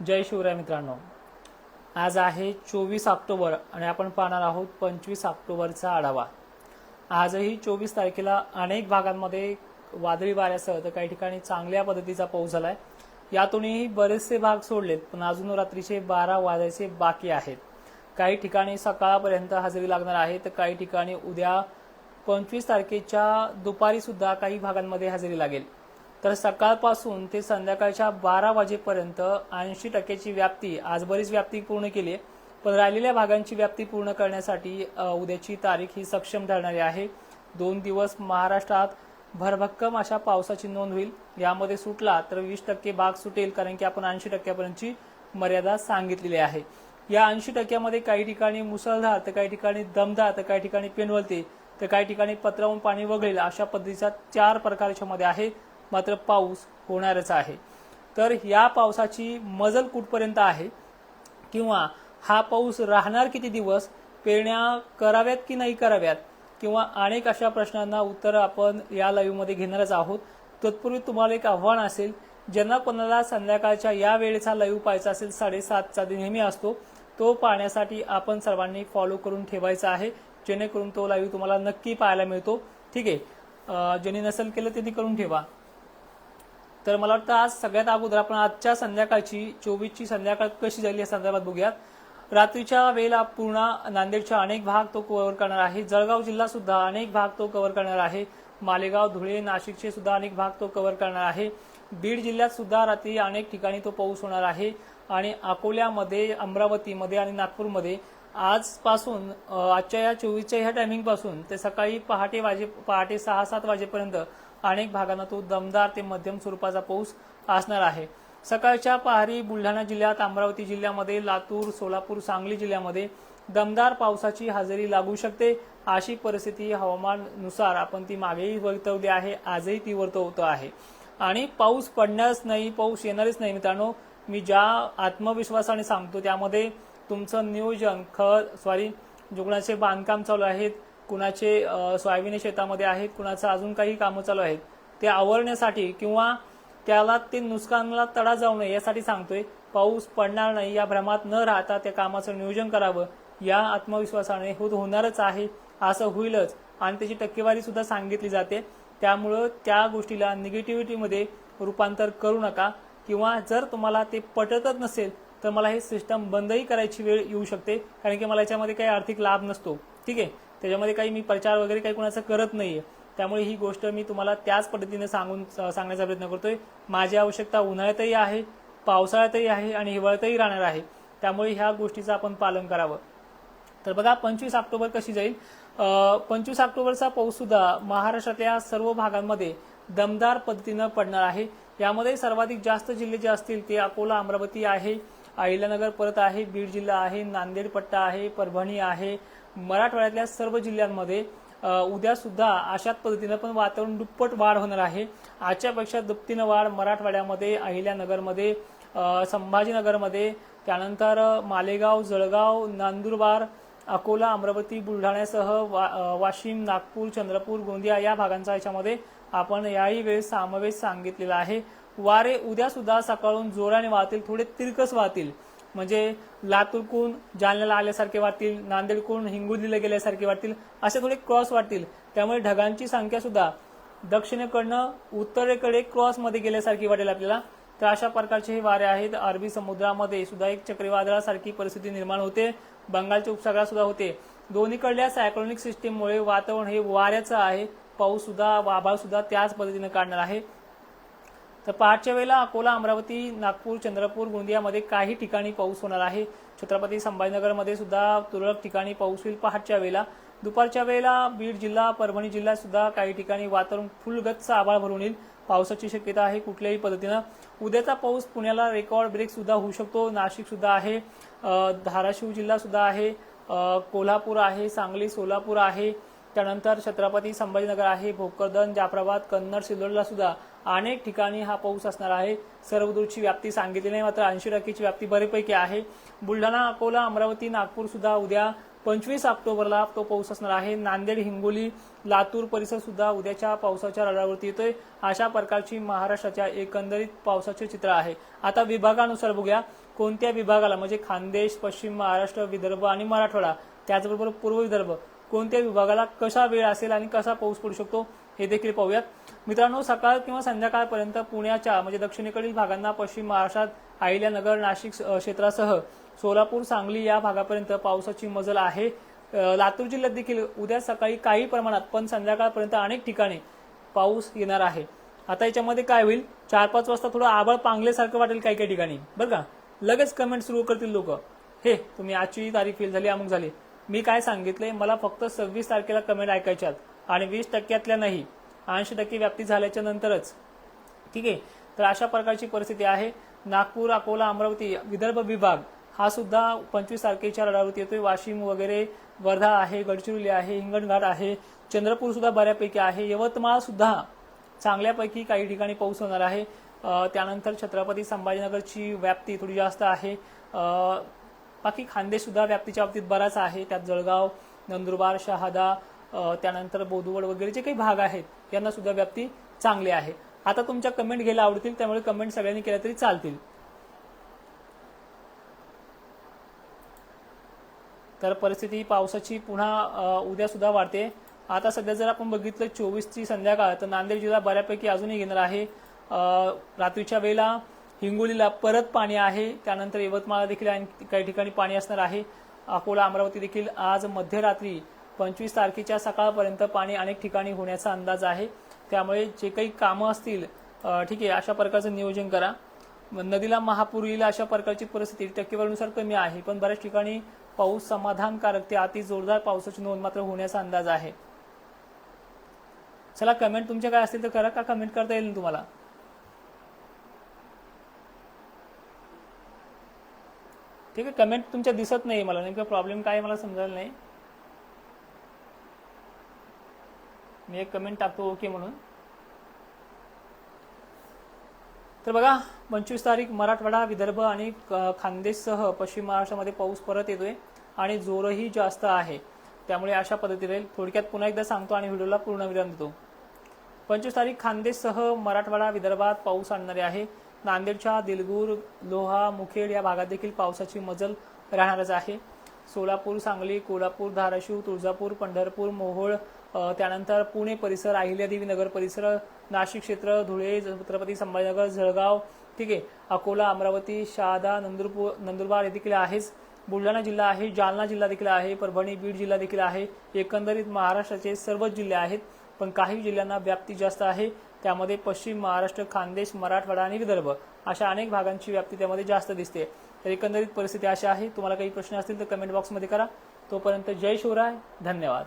जय शिवराय मित्रांनो. आज आहे चोवीस ऑक्टोबर आणि आपण पाहणार आहोत पंचवीस ऑक्टोबरचा आढावा. आजही चोवीस तारखेला अनेक भागांमध्ये वादळी वाऱ्यासह तर काही ठिकाणी चांगल्या पद्धतीचा पाऊस झालाय. यातूनही बरेचसे भाग सोडलेत पण अजून रात्रीचे बारा वाजायचे बाकी आहेत. काही ठिकाणी सकाळपर्यंत हजेरी लागणार आहे तर काही ठिकाणी उद्या पंचवीस तारखेच्या दुपारी सुद्धा काही भागांमध्ये हजेरी लागेल. तर सकाळपासून ते संध्याकाळच्या बारा वाजेपर्यंत ऐंशी टक्क्याची व्याप्ती आज बरीच व्याप्ती पूर्ण केली आहे. पण राहिलेल्या भागांची व्याप्ती पूर्ण करण्यासाठी उद्याची तारीख ही सक्षम ठरणारी आहे. दोन दिवस महाराष्ट्रात भरभक्कम अशा पावसाची नोंद होईल. यामध्ये सुटला तर वीस टक्के भाग सुटेल कारण की आपण ऐंशी टक्क्यापर्यंतची मर्यादा सांगितलेली आहे. या ऐंशी टक्क्यामध्ये काही ठिकाणी मुसळधार तर काही ठिकाणी दमदार तर काही ठिकाणी पेनवलते तर काही ठिकाणी पत्रावून पाणी वगळेल अशा पद्धतीचा चार प्रकारच्या मध्ये आहे. मात्र पाऊस होणारच आहे. तर या पावसाची मजल कुठपर्यंत आहे? किंवा हा पाऊस राहणार किती दिवस? पेरण्या कराव्यात की नाही कराव्यात? किंवा अनेक अशा प्रश्नांना उत्तर आपण या लाईव्हमध्ये घेणारच आहोत. तत्पूर्वी तुम्हाला एक आव्हान असेल ज्यांना कोणाला संध्याकाळच्या या वेळेचा लाईव्ह पाहायचा असेल साडेसातचा नेहमी असतो तो पाहण्यासाठी आपण सर्वांनी फॉलो करून ठेवायचा आहे. जेणेकरून तो लाईव्ह तुम्हाला नक्की पाहायला मिळतो. ठीक आहे. ज्यांनी नसेल केलं त्यांनी करून ठेवा. तर मला वाटतं आज सगळ्यात अगोदर आपण आजच्या संध्याकाळची चोवीसची संध्याकाळ कशी जाईल या संदर्भात बघूयात. रात्रीच्या वेळेला पूर्ण नांदेडच्या अनेक भाग तो कव्हर करणार आहे. जळगाव जिल्हा सुद्धा अनेक भाग तो कव्हर करणार आहे. मालेगाव धुळे नाशिकचे सुद्धा अनेक भाग तो कव्हर करणार आहे. बीड जिल्ह्यात सुद्धा रात्री अनेक ठिकाणी तो पाऊस होणार आहे. आणि अकोल्यामध्ये अमरावतीमध्ये आणि नागपूरमध्ये आजपासून आजच्या या चोवीसच्या ह्या टायमिंगपासून ते सकाळी पहाटे वाजे पहाटे सहा सात वाजेपर्यंत अनेक भागांना तो दमदार ते मध्यम स्वरूपाचा पाऊस असणार आहे. सकाळच्या पहारी बुलढाणा जिल्ह्यात अमरावती जिल्ह्यामध्ये लातूर सोलापूर सांगली जिल्ह्यामध्ये दमदार पावसाची हजेरी लागू शकते. अशी परिस्थिती हवामाननुसार आपण ती मागेही वर्तवली आहे आजही ती वर्तवत आहे. आणि पाऊस पडणारच नाही पाऊस येणारच नाही मित्रांनो. मी ज्या आत्मविश्वासाने सांगतो त्यामध्ये तुमचं नियोजन खत सॉरी जुगणाचे बांधकाम चालू आहेत कुणाचे सोयाबीन शेतामध्ये आहेत कुणाचं अजून काही कामं चालू आहेत ते आवरण्यासाठी किंवा त्याला ते नुकसानला तडा जाऊ नये यासाठी सांगतोय पाऊस पडणार नाही या भ्रमात न राहता त्या कामाचं नियोजन करावं या आत्मविश्वासाने होत होणारच आहे असं होईलच. आणि त्याची टक्केवारी सुद्धा सांगितली जाते. त्यामुळं त्या गोष्टीला निगेटिव्हिटीमध्ये रूपांतर करू नका. किंवा जर तुम्हाला ते पटतच नसेल तर मला हे सिस्टम बंदही करायची वेळ येऊ शकते कारण की मला याच्यामध्ये काही आर्थिक लाभ नसतो. ठीक आहे? त्याच्यामध्ये काही मी प्रचार वगैरे काही कोणाचा करत नाहीये. त्यामुळे ही गोष्ट मी तुम्हाला त्याच पद्धतीने सांगून सांगण्याचा प्रयत्न करतोय. माझी आवश्यकता उन्हाळ्यातही आहे पावसाळ्यातही आहे आणि हिवाळ्यातही राहणार आहे. त्यामुळे ह्या गोष्टीचं आपण पालन करावं. तर बघा पंचवीस ऑक्टोबर कशी जाईल? पंचवीस ऑक्टोबरचा पाऊस सुद्धा महाराष्ट्रातल्या सर्व भागांमध्ये दमदार पद्धतीनं पडणार आहे. यामध्ये सर्वाधिक जास्त जिल्हे जे असतील ते अकोला अमरावती आहे. अहिल्यानगर परत आहे बीड जिल्हा आहे नांदेड पट्टा आहे परभणी आहे मराठवाड्यातल्या सर्व जिल्ह्यांमध्ये उद्या सुद्धा अशाच पद्धतीनं पण वातावरण दुप्पट वाढ होणार आहे. आजच्यापेक्षा दुपटीनं वाढ मराठवाड्यामध्ये अहिल्यानगरमध्ये संभाजीनगरमध्ये त्यानंतर मालेगाव जळगाव नंदुरबार अकोला अमरावती बुलढाण्यासह वा, वाशिम नागपूर चंद्रपूर गोंदिया या भागांचा याच्यामध्ये आपण याही वेळेस समावेश सांगितलेला आहे. वारे उद्या सुद्धा सकाळून जोराने वाहतील थोडे तिरकस वाहतील. म्हणजे लातूरकून जालन्याला आल्यासारखे वाटतील नांदेडकून हिंगोलीला गेल्यासारखे वाटतील असे थोडे क्रॉस वाटतील त्यामुळे ढगांची संख्या सुद्धा दक्षिणेकडनं उत्तरेकडे क्रॉसमध्ये गेल्यासारखी वाटेल आपल्याला. तर अशा प्रकारचे हे वारे आहेत. अरबी समुद्रामध्ये सुद्धा एक चक्रीवादळासारखी परिस्थिती निर्माण होते. बंगालच्या उपसागरात सुद्धा होते. दोन्हीकडल्या सायक्लोनिक सिस्टीममुळे वातावरण हे वाऱ्याचं आहे. पाऊस सुद्धा आभाळ सुद्धा त्याच पद्धतीने काढणार आहे. तर पहाटच्या वेळेला अकोला अमरावती नागपूर चंद्रपूर गोंदियामध्ये काही ठिकाणी पाऊस होणार आहे. छत्रपती संभाजीनगरमध्ये सुद्धा तुरळक ठिकाणी पाऊस होईल पहाटच्या वेळेला. दुपारच्या वेळेला बीड जिल्हा परभणी जिल्ह्यात सुद्धा काही ठिकाणी वातावरण फुलगतचा आभाळ भरून येईल. पावसाची शक्यता आहे कुठल्याही पद्धतीनं. उद्याचा पाऊस पुण्याला रेकॉर्ड ब्रेक सुद्धा होऊ शकतो. नाशिक सुद्धा आहे. धाराशिव जिल्हा सुद्धा आहे. कोल्हापूर आहे सांगली सोलापूर आहे. त्यानंतर छत्रपती संभाजीनगर आहे भोकरदन जाफराबाद कन्नड सिल्लोडला सुद्धा अनेक ठिकाणी हा पाऊस असणार आहे. सर्वदूरची व्याप्ती सांगितली नाही मात्र ऐंशी टक्केची व्याप्ती बऱ्यापैकी आहे. बुलढाणा अकोला अमरावती नागपूर सुद्धा उद्या पंचवीस ऑक्टोबरला तो पाऊस असणार आहे. नांदेड हिंगोली लातूर परिसर सुद्धा उद्याच्या पावसाच्या रडावरती येतोय. अशा प्रकारची महाराष्ट्राच्या एकंदरीत पावसाचे चित्र आहे. आता विभागानुसार बघूया. कोणत्या विभागाला म्हणजे खानदेश पश्चिम महाराष्ट्र विदर्भ आणि मराठवाडा त्याचबरोबर पूर्व विदर्भ कोणत्या विभागाला कसा वेळ असेल आणि कसा पाऊस पडू शकतो? हे देखील पाहूयात. मित्रांनो सकाळ किंवा संध्याकाळपर्यंत पुण्याच्या म्हणजे दक्षिणेकडील भागांना पश्चिम महाराष्ट्रात अहिल्यानगर नाशिक क्षेत्रासह सोलापूर सांगली या भागापर्यंत पावसाची मजल आहे. लातूर जिल्ह्यात देखील उद्या सकाळी काही प्रमाणात पण संध्याकाळपर्यंत अनेक ठिकाणी पाऊस येणार आहे. आता याच्यामध्ये काय होईल? चार पाच वाजता थोडं आबळ पांगल्यासारखं वाटेल काही काही ठिकाणी. बरं का? लगेच कमेंट सुरू करतील लोक. हे तुम्ही आजची तारीख फेल झाली अमुक झाली. मी काय सांगितलंय? मला फक्त सव्वीस तारखेला कमेंट ऐकायच्यात आणि वीस टक्क्यातल्या नाही ऐंशी टक्के व्याप्ती झाल्याच्या नंतरच. ठीक आहे? तर अशा प्रकारची परिस्थिती आहे. नागपूर अकोला अमरावती विदर्भ विभाग हा सुद्धा पंचवीस तारखेच्या रडावरती येतोय. वाशिम वगैरे वर्धा आहे गडचिरोली आहे हिंगणघाट आहे चंद्रपूर सुद्धा बऱ्यापैकी आहे. यवतमाळ सुद्धा चांगल्यापैकी काही ठिकाणी पाऊस होणार आहे. त्यानंतर छत्रपती संभाजीनगरची व्याप्ती थोडी जास्त आहे. बाकी खानदेश सुद्धा व्याप्तीच्या बाबतीत बराच आहे. त्यात जळगाव नंदुरबार शहादा त्यानंतर बोदवड वगैरे जे काही भाग आहेत यांना सुद्धा व्याप्ती चांगली आहे. आता तुमच्या कमेंट घ्यायला आवडतील त्यामुळे कमेंट सगळ्यांनी केल्या तरी चालतील. तर परिस्थिती पावसाची पुन्हा उद्या सुद्धा वाढते. आता सध्या जर आपण बघितलं चोवीसची संध्याकाळ तर नांदेड जिल्हा बऱ्यापैकी अजूनही घेणार आहे. रात्रीच्या वेळेला हिंगोलीला परत पाणी आहे. त्यानंतर यवतमाळ देखील काही ठिकाणी पाणी असणार आहे. अकोला अमरावती देखील आज मध्यरात्री पंचवीस तारखेच्या सकाळपर्यंत पाणी अनेक ठिकाणी होण्याचा अंदाज आहे. त्यामुळे जे काही कामं असतील ठीक आहे अशा प्रकारचं नियोजन करा. नदीला महापूर येईल अशा प्रकारची परिस्थिती टक्केवारीनुसार कमी आहे पण बऱ्याच ठिकाणी पाऊस समाधानकारक ते अति जोरदार पावसाची नोंद मात्र होण्याचा अंदाज आहे. चला कमेंट तुमच्या काय असतील तर करा का कमेंट करता येईल तुम्हाला? ठीक आहे कमेंट तुमच्या दिसत नाही मला नेमका प्रॉब्लेम काय मला समजायला नाही. मी एक कमेंट टाकतो ओके म्हणून. तर बघा पंचवीस तारीख मराठवाडा विदर्भ आणि क- खानदेशसह पश्चिम महाराष्ट्रामध्ये पाऊस परत येतोय आणि जोरही जास्त आहे. त्यामुळे अशा पद्धतीने थोडक्यात पुन्हा एकदा सांगतो आणि व्हिडिओला पूर्ण विराम देतो. पंचवीस तारीख खानदेशसह मराठवाडा विदर्भात पाऊस आणणारे आहे. नांदेडच्या दिलगूर लोहा मुखेड या भागात देखील पावसाची मजल राहणारच आहे. सोलापूर सांगली कोल्हापूर धाराशिव तुळजापूर पंढरपूर मोहोळ त्यानंतर पुणे परिसर अहिल्यादेवी नगर परिसर नाशिक क्षेत्र धुळे छत्रपती संभाजीनगर जळगाव ठीक आहे. अकोला अमरावती शहादा नंदुरपूर नंदुरबार हे देखील आहेच. बुलढाणा जिल्हा आहे जालना जिल्हा देखील आहे परभणी बीड जिल्हा देखील आहे. एकंदरीत महाराष्ट्राचे सर्वच जिल्हे आहेत पण काही जिल्ह्यांना व्याप्ती जास्त आहे. त्यामध्ये पश्चिम महाराष्ट्र खानदेश मराठवाडा आणि विदर्भ अशा अनेक भागांची व्याप्ती त्यामध्ये जास्त दिसते. तर एकंदरीत परिस्थिती अशी आहे. तुम्हाला काही प्रश्न असतील तर कमेंट बॉक्समध्ये करा. तोपर्यंत जय शिवराय. धन्यवाद.